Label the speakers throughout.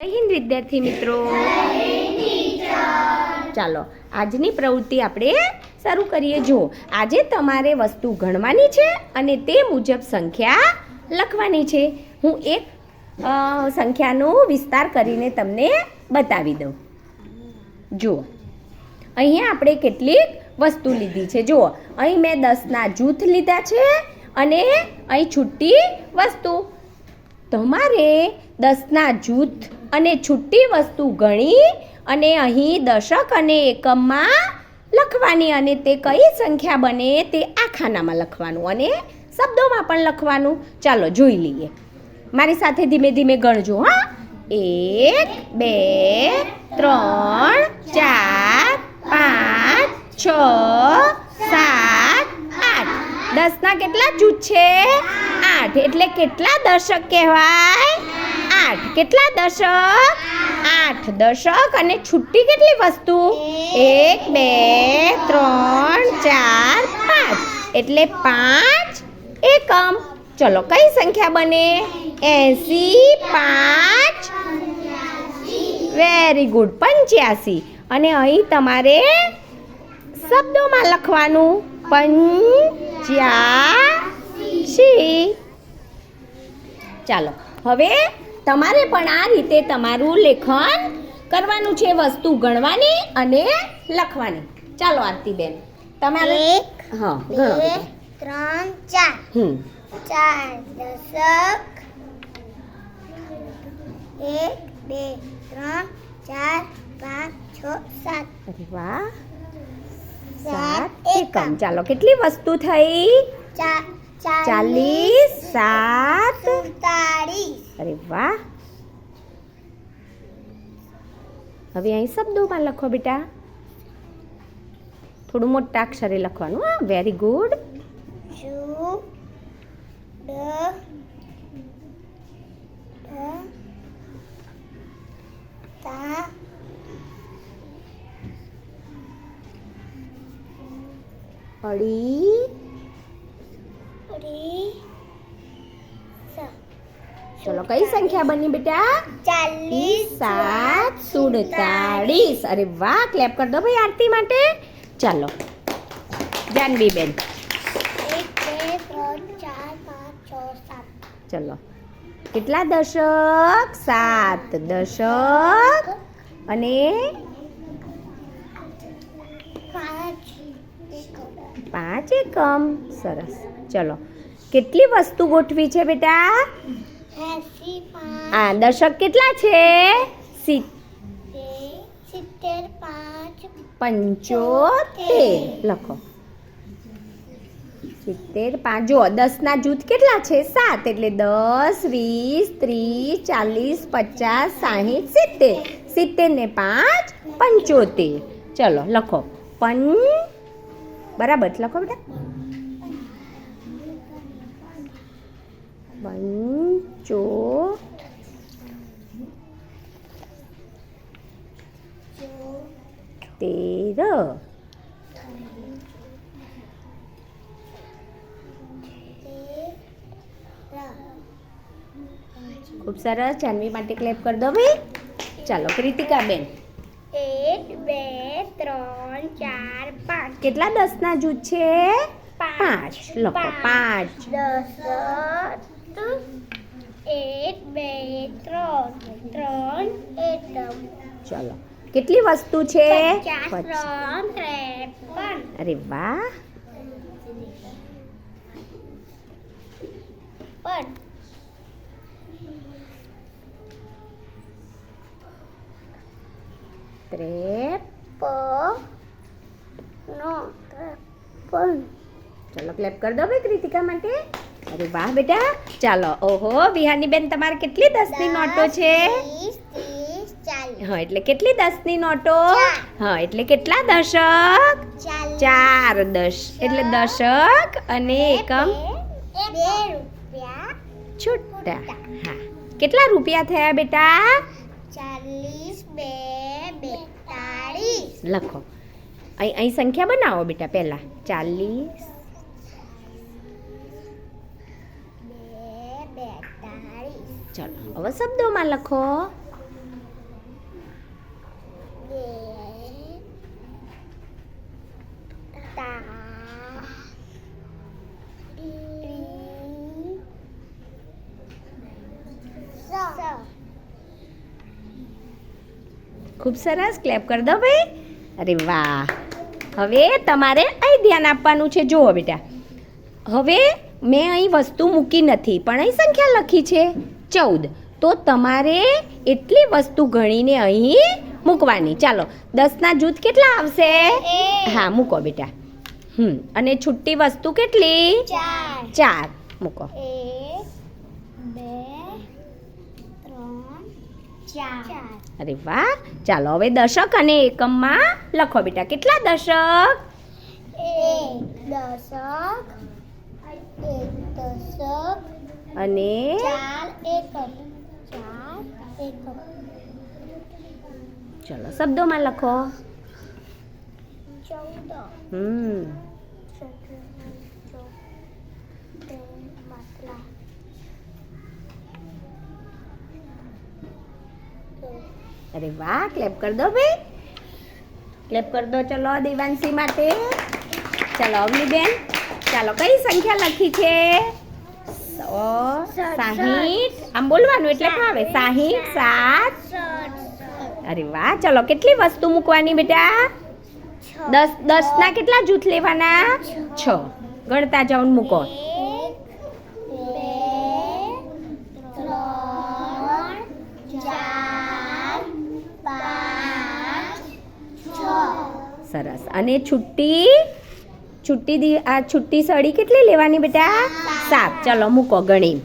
Speaker 1: જય હિન્દ, વિદ્યાર્થી મિત્રો. ચાલો, આજની પ્રવૃત્તિ આપણે શરૂ કરીએ. જો આજે તમારે વસ્તુ ગણવાની છે અને તે મુજબ સંખ્યા લખવાની છે. હું એક સંખ્યાનો વિસ્તાર કરીને તમને બતાવી દઉં. જુઓ, અહીંયા આપણે કેટલીક વસ્તુ લીધી છે. જુઓ, અહીં મેં દસના જૂથ લીધા છે અને અહીં છૂટી વસ્તુ. તમારે દસના જૂથ અને છૂટી વસ્તુ ગણી અને અહીં દશક અને એકમમાં લખવાની અને તે કઈ સંખ્યા બને તે આ ખાનામાં લખવાનું અને શબ્દોમાં પણ લખવાનું. ચાલો જોઈ લઈએ. મારી સાથે ધીમે ધીમે ગણજો, હા. એક, બે, ત્રણ, ચાર, પાંચ, છ, સાત, આઠ. દસના કેટલા જૂથ છે? આઠ. એટલે કેટલા દશક કહેવાય? આઠ. કેટલા દશક? આઠ દશક. અને છુટ્ટી કેટલી વસ્તુ? એક, બે, ત્રણ, ચાર, પાંચ. એટલે પાંચ એકમ. ચલો, કઈ સંખ્યા બને? એસી, પાંચ. વેરી ગુડ પંચ્યાસી. અને અહીં તમારે શબ્દોમાં લખવાનું. પંચ્યાસી ચાલો હવે તમારે પણ આ રીતે તમારું લેખન કરવાનું છે વસ્તુ ગણવાની અને લખવાની. ચાલો આરતીબેન તમારે હા ગણો
Speaker 2: ત્રણ ચાર.
Speaker 1: હમ.
Speaker 2: ચાર દશક. એક બે ત્રણ ચાર પાંચ છ સાત.
Speaker 1: વાહ.
Speaker 2: સાત એકમ.
Speaker 1: ચાલો કેટલી વસ્તુ થઈ?
Speaker 2: ચાર.
Speaker 1: ચાલીસ સાત. અરે વાહ. હવે અહીં શબ્દોમાં લખો બેટા. થોડું મોટા અક્ષરે લખવાનું હા? વેરી ગુડ અડી કઈ સંખ્યા બની બેટા?
Speaker 2: ચાલીસ
Speaker 1: સાત સુડતાળીસ અરે વાહ ક્લેપ કર દો ભાઈ આરતી માટે. ચાલો જાનવી બેન. ચલો કેટલા દશક? સાત દશક અને
Speaker 2: પાંચ એકમ.
Speaker 1: સરસ. ચલો કેટલી વસ્તુ ગોઠવી છે બેટા?
Speaker 2: એસી
Speaker 1: દર્શક કેટલા છે?
Speaker 2: સિત્તેર પાંચ
Speaker 1: પંચોતેર. લખો. સિત્તેર પાંચ. જુઓ દસના જૂથ કેટલા છે? સાત. એટલે દસ વીસ ત્રીસ ચાલીસ પચાસ સાહીઠ સિત્તેર. સિત્તેર ને પાંચ પંચોતેર. ચલો લખો. પં બરાબર લખો બેટા. પંચો તેર ખૂબ સરસ જાનવી માટે ક્લેપ કરી દો ભાઈ. ચાલો કૃતિકા બેન
Speaker 2: એક બે ત્રણ ચાર પાંચ.
Speaker 1: કેટલા દસના જૂથ છે? પાંચ. લખો પાંચ
Speaker 2: દસ એક બે ત્રણ. ત્રણ એકમ.
Speaker 1: ચલો. કેટલી વસ્તુ છે?
Speaker 2: પચાસ
Speaker 1: પચ-
Speaker 2: ત્રણ ત્રેપન.
Speaker 1: અરે વાહ.
Speaker 2: પણ
Speaker 1: ત્રેપ
Speaker 2: પ નો ત્રેપન.
Speaker 1: ચલો ક્લેપ કરી દો ભાઈ કૃતિકા માટે. અરે વાહ બેટા. ચાલો ઓહો વિહાની બેન તમારે કેટલી દસની નોટો છે? હા એટલે કેટલી દસની નોટો. હા એટલે કેટલા દશક? ચાર દશ એટલે દશક અને એકમ છૂટા. હા કેટલા રૂપિયા થયા બેટા?
Speaker 2: ચાલીસ બે બેતાળીસ.
Speaker 1: લખો. અહીં અહીં સંખ્યા બનાવો બેટા પહેલા. ચાલીસ હવે શબ્દોમાં લખો. ખૂબ સરસ ક્લેપ કરી દો ભાઈ. અરે વાહ. હવે તમારે અહીં ધ્યાન આપવાનું છે. જુઓ બેટા. હવે મેં અહીં વસ્તુ મૂકી નથી, પણ અહીં સંખ્યા લખી છે. ચૌદ. તો તમારે એટલી વસ્તુ ગણીને અહીં મૂકવાની. ચાલો દસના જૂથ કેટલા આવશે? હા મૂકો બેટા. હમ અને છુટ્ટી વસ્તુ કેટલી?
Speaker 2: ચાર.
Speaker 1: ચાર. મૂકો. અરે વાહ! ચાલો હવે દશક અને એકમમાં લખો બેટા. કેટલા દશક?
Speaker 2: દશક એક દશક
Speaker 1: અને
Speaker 2: ચાર એકમ.
Speaker 1: ચલો શબ્દોમાં લખો. હમ. અરે વાહ ક્લેપ કરી દો ભાઈ. ક્લેપ કરી દો ચલો દેવાંશી માટે. ચલો અવનીબેન. ચાલો કઈ સંખ્યા લખી છે? સાહીઠ. આમ બોલવાનું એટલે ફાવે સાહીઠ સાત. અરે વાહ ચલો કેટલી વસ્તુ મૂકવાની બેટા? દસ દસના કેટલા જૂથ લેવાના? છ. ગણતા જાઓ મૂકો. સરસ. અને છુટ્ટી? છુટ્ટી દી આ છુટ્ટી સળી કેટલી લેવાની બેટા? સાત. ચલો મૂકો ગણી.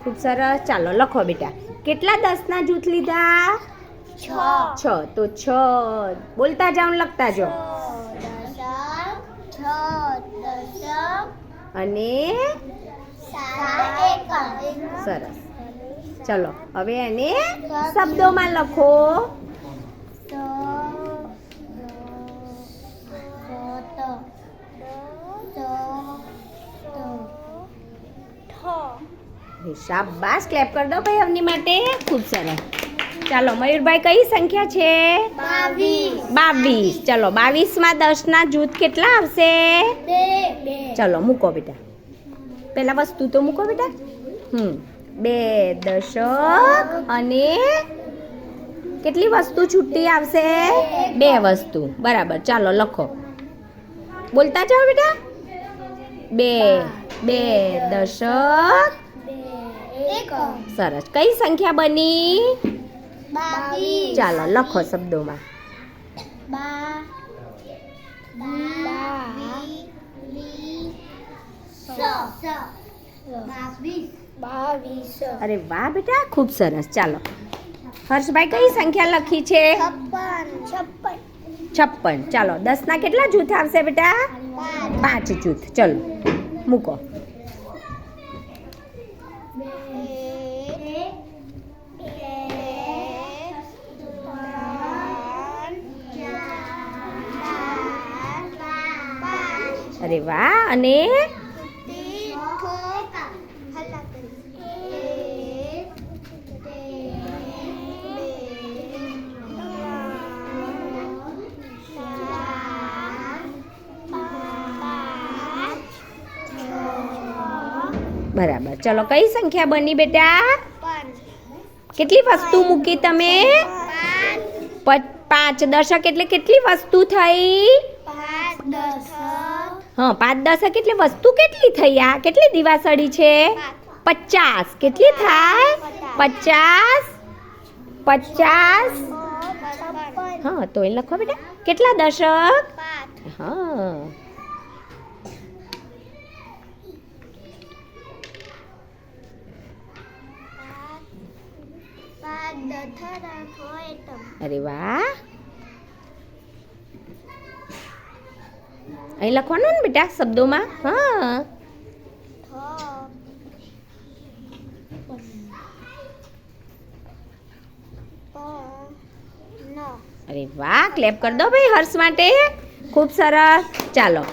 Speaker 1: ખૂબ સરસ. ચાલો લખો બેટા. કેટલા દસના જૂથ લીધા?
Speaker 2: છ.
Speaker 1: છ. તો છ. બોલતા જાઓ લખતા જાઓ
Speaker 2: દશક છ દશક
Speaker 1: અને સરસ. ચલો હવે એને શબ્દોમાં લખો. શાબાશ ક્લેપ કરી દો ભાઈ અવની માટે. ખૂબ સરસ. ચાલો મયુરભાઈ કઈ સંખ્યા છે?
Speaker 2: બાવીસ.
Speaker 1: બાવીસ. ચલો બાવીસમાં દસના જૂથ કેટલા આવશે? ચલો મૂકો બેટા. પહેલાં વસ્તુ તો મૂકો બેટા. હમ. બે દશક અને કેટલી વસ્તુ છૂટી આવશે? બે વસ્તુ. બરાબર. ચાલો લખો. બોલતા જાઓ બેટા. બે બે દશક. સરસ. કઈ સંખ્યા બની? ચાલો લખો શબ્દોમાં
Speaker 2: બા બાવીસ બાવીસ
Speaker 1: અરે વાહ બેટા ખૂબ સરસ. ચાલો. હર્ષભાઈ કઈ સંખ્યા લખી છે?
Speaker 2: છપ્પન.
Speaker 1: ચાલો દસના કેટલા જૂથ આવશે બેટા? પાંચ. જૂથ. ચલો મૂકો. અરે વાહ અને? બરાબર. ચલો, કઈ સંખ્યા બની બેટા? કેટલી વસ્તુ મૂકી તમે? પાંચ દશક એટલે કેટલી વસ્તુ થઈ? હા, પાંચ દશક એટલે વસ્તુ કેટલી થઈ આ? કેટલી દિવાસળી છે? પચાસ. કેટલી થાય? પચાસ? પચાસ? હા, તો એ લખો બેટા. કેટલા દશક? હા. અરે વાહ. અહીં લખવાનું ને બેટા શબ્દોમાં? હા. અરે વાહ ક્લેપ કરી દો ભાઈ હર્ષ માટે. ખૂબ સરસ. ચાલો.